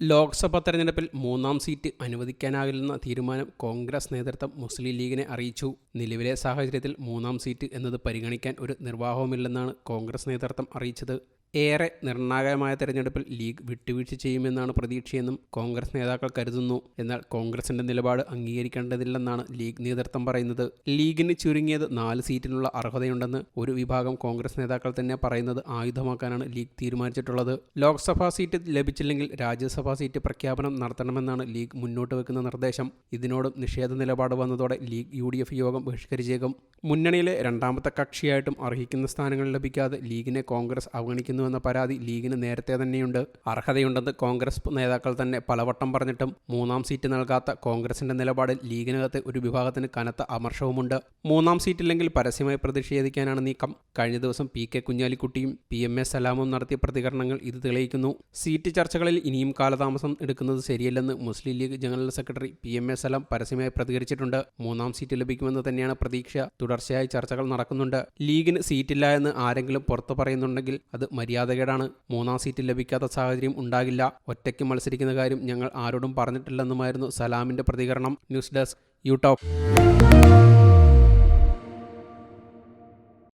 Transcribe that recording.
ലോക്സഭാ തെരഞ്ഞെടുപ്പിൽ മൂന്നാം സീറ്റ് അനുവദിക്കാനാകില്ലെന്ന തീരുമാനം കോൺഗ്രസ് നേതൃത്വം മുസ്ലിം ലീഗിനെ അറിയിച്ചു. നിലവിലെ സാഹചര്യത്തിൽ മൂന്നാം സീറ്റ് എന്നത് പരിഗണിക്കാൻ ഒരു നിർവാഹവുമില്ലെന്നാണ് കോൺഗ്രസ് നേതൃത്വം അറിയിച്ചത്. ഏറെ നിർണായകമായ തെരഞ്ഞെടുപ്പിൽ ലീഗ് വിട്ടുവീഴ്ച ചെയ്യുമെന്നാണ് പ്രതീക്ഷയെന്നും കോൺഗ്രസ് നേതാക്കൾ കരുതുന്നു. എന്നാൽ കോൺഗ്രസിന്റെ നിലപാട് അംഗീകരിക്കേണ്ടതില്ലെന്നാണ് ലീഗ് നേതൃത്വം പറയുന്നത്. ലീഗിന് ചുരുങ്ങിയത് നാല് സീറ്റിനുള്ള അർഹതയുണ്ടെന്ന് ഒരു വിഭാഗം കോൺഗ്രസ് നേതാക്കൾ തന്നെ പറയുന്നത് ആയുധമാക്കാനാണ് ലീഗ് തീരുമാനിച്ചിട്ടുള്ളത്. ലോക്സഭാ സീറ്റ് ലഭിച്ചില്ലെങ്കിൽ രാജ്യസഭാ സീറ്റ് പ്രഖ്യാപനം നടത്തണമെന്നാണ് ലീഗ് മുന്നോട്ട് വെക്കുന്ന നിർദ്ദേശം. ഇതിനോടും നിഷേധ നിലപാട് വന്നതോടെ ലീഗ് യു യോഗം ബഹിഷ്കരിച്ചേക്കും. മുന്നണിയിലെ രണ്ടാമത്തെ കക്ഷിയായിട്ടും അർഹിക്കുന്ന സ്ഥാനങ്ങൾ ലഭിക്കാതെ ലീഗിനെ കോൺഗ്രസ് അവഗണിക്കുന്നുവെന്ന പരാതി ലീഗിന് നേരത്തെ തന്നെയുണ്ട്. അർഹതയുണ്ടെന്ന് കോൺഗ്രസ് നേതാക്കൾ തന്നെ പലവട്ടം പറഞ്ഞിട്ടും മൂന്നാം സീറ്റ് നൽകാത്ത കോൺഗ്രസിന്റെ നിലപാടിൽ ലീഗിനകത്ത് ഒരു വിഭാഗത്തിന് കനത്ത അമർഷവുമുണ്ട്. മൂന്നാം സീറ്റില്ലെങ്കിൽ പരസ്യമായി പ്രതിഷേധിക്കാനാണ് നീക്കം. കഴിഞ്ഞ ദിവസം പി കെ കുഞ്ഞാലിക്കുട്ടിയും പി എം എ സലാമും നടത്തിയ പ്രതികരണങ്ങൾ ഇത് തെളിയിക്കുന്നു. സീറ്റ് ചർച്ചകളിൽ ഇനിയും കാലതാമസം എടുക്കുന്നത് ശരിയല്ലെന്ന് Muslim League general secretary P M A Salam പരസ്യമായി പ്രതികരിച്ചിട്ടുണ്ട്. മൂന്നാം സീറ്റ് ലഭിക്കുമെന്ന് തന്നെയാണ് പ്രതീക്ഷ. തുടർച്ചയായി ചർച്ചകൾ നടക്കുന്നുണ്ട്. ലീഗിന് സീറ്റില്ല എന്ന് ആരെങ്കിലും പുറത്തു പറയുന്നുണ്ടെങ്കിൽ അത് മര്യാദകേടാണ്. മൂന്നാം സീറ്റ് ലഭിക്കാത്ത സാഹചര്യം ഉണ്ടാകില്ല. ഒറ്റയ്ക്ക് മത്സരിക്കുന്ന കാര്യം ഞങ്ങൾ ആരോടും പറഞ്ഞിട്ടില്ലെന്നുമായിരുന്നു സലാമിന്റെ പ്രതികരണം. News desk യൂടോപ്പ്